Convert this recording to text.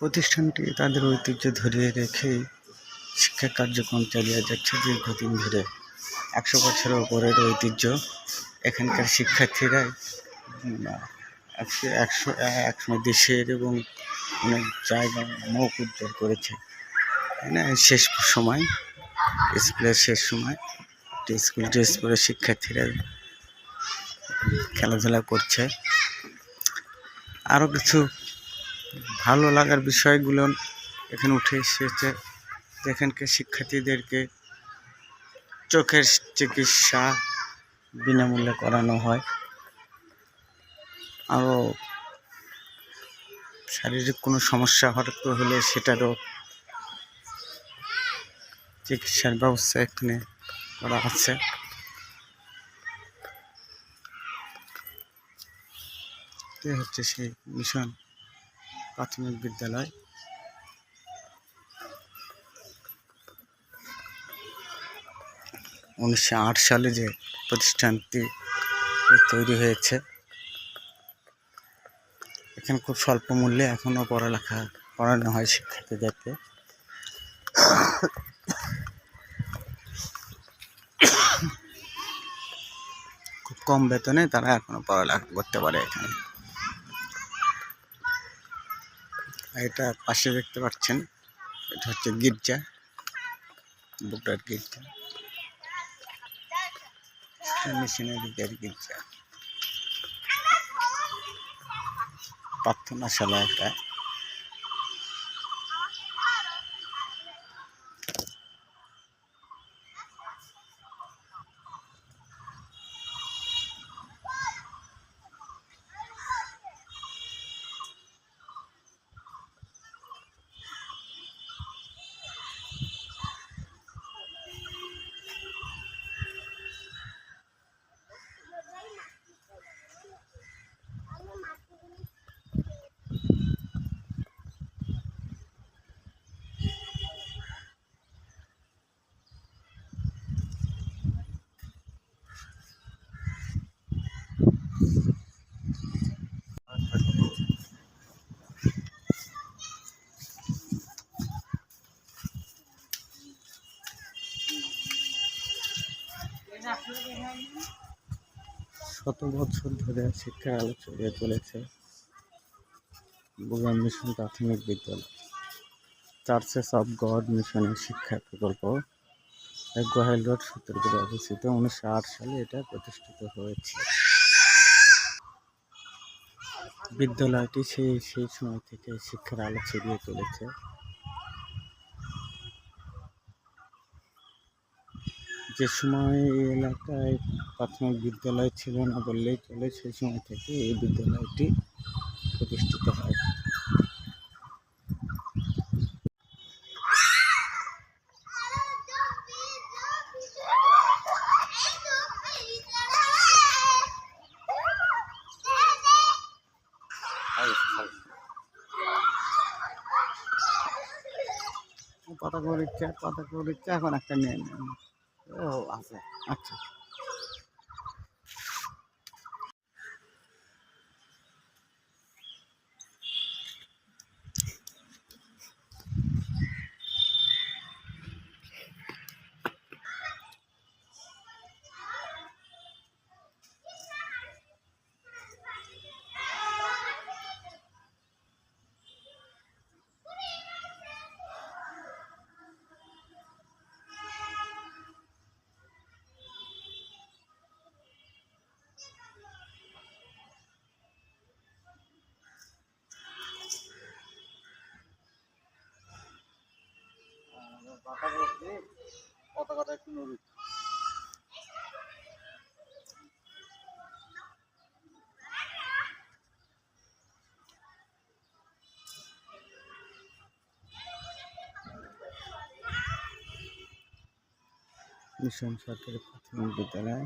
প্রতিষ্ঠানটি তাদের ঐতিহ্য ধরে রেখেই শিক্ষা কার্যক্রম চালিয়ে যাচ্ছে দীর্ঘদিন ধরে। একশো বছরের ওপরের ঐতিহ্য এখানকার শিক্ষার্থীরাই একশো একশো, একসময় দেশের এবং অনেক জায়গা মুখ উজ্জ্বল করেছে। শেষ সময়, স্কুলের শেষ সময় স্কুল, ড্রেস পরে শিক্ষার্থীরা খেলাধুলা করছে। আরও কিছু ভালো লাগার বিষয়গুলো এখানে উঠে এসেছে। যেখানকার শিক্ষার্থীদেরকে চোখের চিকিৎসা বিনামূল্যে করানো হয়। আরও শারীরিক কোনো সমস্যা হঠাৎ হলে সেটারও চিকিৎসার ব্যবস্থা এখানে করা আছে। হচ্ছে সেই মিশন। প্রাথমিক বিদ্যালয়। উনিশশো আট সালে যে প্রতিষ্ঠানটি তৈরি হয়েছে, এখানে খুব স্বল্প মূল্যে এখনও পড়ালেখা করানো হয় শিক্ষার্থীদেরকে খুব কম বেতনে তারা এখনও পড়ালেখা করতে পারে এখানে। এটা পাশে দেখতে পাচ্ছেন এটা হচ্ছে গির্জা বুকটার গির্জা। মিশনারিদের গির্জা। প্রার্থনাশালা একটা শত বছর ধরে শিক্ষার আলো ছড়িয়ে চলেছে বুগান মিশন প্রাথমিক বিদ্যালয়। চার্চেস অফ গড মিশনের শিক্ষা প্রকল্প। গোহাইল রোড সত্তরপুরে অবস্থিত। উনিশশো আট সালে এটা প্রতিষ্ঠিত হয়েছে। বিদ্যালয়টি সেই সেই সময় থেকে শিক্ষার আলো ছড়িয়ে চলেছে। যে সময় এই এলাকায় প্রাথমিক বিদ্যালয় ছিল না বললেই চলে, সেই সময় থেকে এই বিদ্যালয়টি প্রতিষ্ঠিত হয়। পাতা করে ইচ্ছা পাতা করে ইচ্ছা এখন একটা নিয়ে ও আছে আচ্ছা পতাকাটা একটু সরকারি প্রাথমিক বিদ্যালয়।